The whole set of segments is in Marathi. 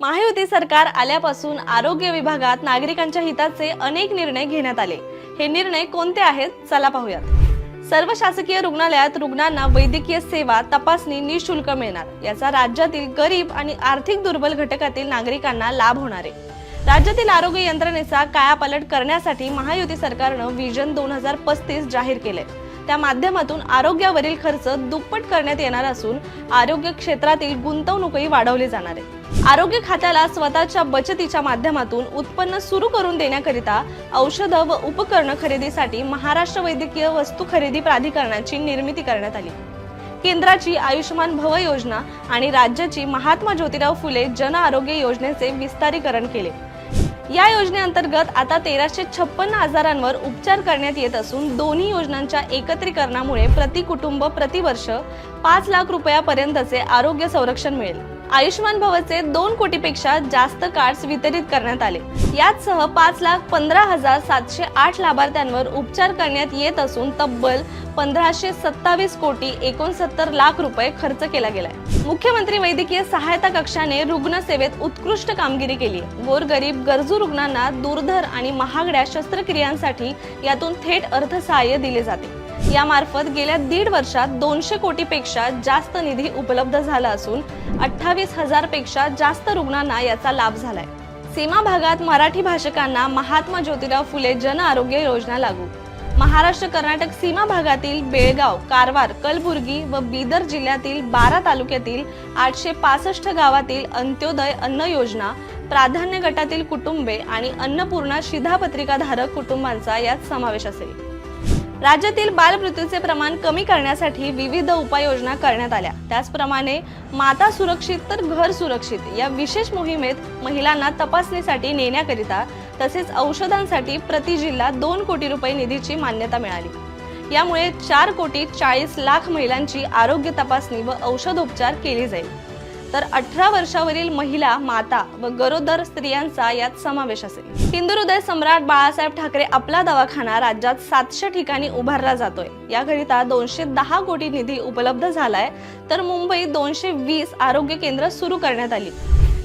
महायुती सरकार आल्यापासून आरोग्य विभागात नागरिकांच्या हिताचे अनेक निर्णय घेण्यात आले. हे निर्णय कोणते आहेत? चला पाहूयात. सर्व शासकीय रुग्णालयात रुग्णांना वैद्यकीय सेवा तपासणी निशुल्क मिळणार. याचा राज्यातील गरीब आणि आर्थिक दुर्बल घटकातील नागरिकांना लाभ होणार आहे. राज्यातील आरोग्य यंत्रणेचा कायापालट करण्यासाठी महायुती सरकारनं व्हिजन दोन हजार पस्तीस जाहीर केले त्या माध्यमातून आरोग्यावरील खर्च दुप्पट करण्यात येणार असून आरोग्य क्षेत्रातील गुंतवणूकही वाढवली जाणार आहे. आरोग्य खात्याला स्वतःच्या बचतीच्या माध्यमातून उत्पन्न सुरू करून देण्याकरिता औषधं व उपकरणं खरेदीसाठी महाराष्ट्र वैद्यकीय वस्तू खरेदी प्राधिकरणाची निर्मिती करण्यात आली. केंद्राची आयुष्यमान भव योजना आणि राज्याची महात्मा ज्योतिराव फुले जन आरोग्य योजनेचे विस्तारीकरण केले. या योजनेअंतर्गत आता तेराशे छप्पन्न आजारांवर उपचार करण्यात येत असून दोन्ही योजनांच्या एकत्रीकरणामुळे प्रति कुटुंब प्रतिवर्ष पाच लाख रुपयापर्यंतचे आरोग्य संरक्षण मिळेल. आयुष्यमान भवचे दोन कोटीपेक्षा जास्त कार्ड्स वितरित करण्यात आले. यातसह पाच लाख पंधरा हजार सातशे आठ लाभार्थ्यांवर उपचार करण्यात येत असून तब्बल पंधराशे सत्तावीस कोटी एकोणसत्तर लाख रुपये खर्च केला गेलाय. मुख्यमंत्री वैद्यकीय सहायता कक्षाने रुग्णसेवेत उत्कृष्ट कामगिरी केली गोरगरीब गरजू रुग्णांना दुर्धर आणि महागड्या शस्त्रक्रियांसाठी यातून थेट अर्थसहाय्य दिले जाते. यामार्फत गेल्या दीड वर्षात दोनशे कोटीपेक्षा जास्त निधी उपलब्ध झाला असून अठ्ठावीस हजारपेक्षा जास्त रुग्णांना याचा लाभ झालाय. सीमा भागात मराठी भाषकांना महात्मा ज्योतिराव फुले जन आरोग्य योजना लागू. महाराष्ट्र कर्नाटक सीमा भागातील बेळगाव कारवार कलबुर्गी व बीदर जिल्ह्यातील बारा तालुक्यातील आठशे पासष्ट गावातील अंत्योदय अन्न योजना प्राधान्य गटातील कुटुंबे आणि अन्नपूर्णा शिधापत्रिकाधारक कुटुंबांचा यात समावेश असेल. राज्यातील बालमृत्यूचे प्रमाण कमी करण्यासाठी विविध उपाययोजना करण्यात आल्या. त्याचप्रमाणे माता सुरक्षित तर घर सुरक्षित या विशेष मोहिमेत महिलांना तपासणीसाठी नेण्याकरिता तसेच औषधांसाठी प्रति जिल्हा दोन कोटी रुपये निधीची मान्यता मिळाली. यामुळे चार कोटी चाळीस लाख महिलांची आरोग्य तपासणी व औषधोपचार केली जाईल. तर अठरा वर्षावरील महिला माता व गरोदर स्त्रियांचा यात समावेश असेल. हिंदू हृदय सम्राट बाळासाहेब ठाकरे आपला दवाखाना राज्यात सातशे ठिकाणी उभारला जातोय. याकरिता दोनशे दहा कोटी निधी उपलब्ध झालाय. तर मुंबईत दोनशे वीस आरोग्य केंद्र सुरू करण्यात आली.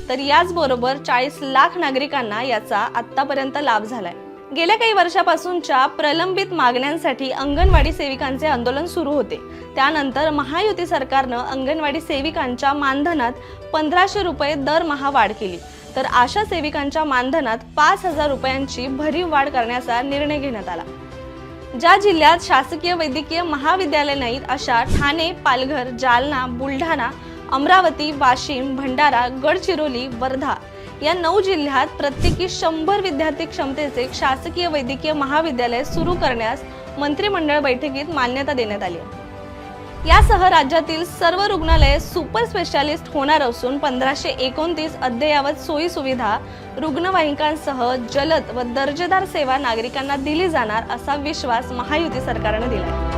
तर याचबरोबर चाळीस लाख नागरिकांना याचा आतापर्यंत लाभ झालाय. गेल्या काही वर्षापासूनच्या प्रलंबित मागण्यांसाठी अंगणवाडी सेविकांचे आंदोलन सुरू होते. त्यानंतर महायुती सरकारनं अंगणवाडी सेविकांच्या मानधनात पंधराशे रुपये दरमहा वाढ केली. तर आशा सेविकांच्या मानधनात पाच हजार रुपयांची भरीव वाढ करण्याचा निर्णय घेण्यात आला. ज्या जिल्ह्यात शासकीय वैद्यकीय महाविद्यालय नाहीत अशा ठाणे पालघर जालना बुलढाणा अमरावती वाशिम भंडारा गडचिरोली वर्धा या नऊ जिल्ह्यात प्रत्येकी शंभर विद्यार्थी क्षमतेचे शासकीय वैद्यकीय महाविद्यालय सुरू करण्यास मंत्रिमंडळ बैठकीत मान्यता देण्यात आली. यासह राज्यातील सर्व रुग्णालये सुपर स्पेशालिस्ट होणार असून पंधराशे एकोणतीस अद्ययावत सोयी सुविधा रुग्णवाहिकांसह जलद व दर्जेदार सेवा नागरिकांना दिली जाणार असा विश्वास महायुती सरकारने दिला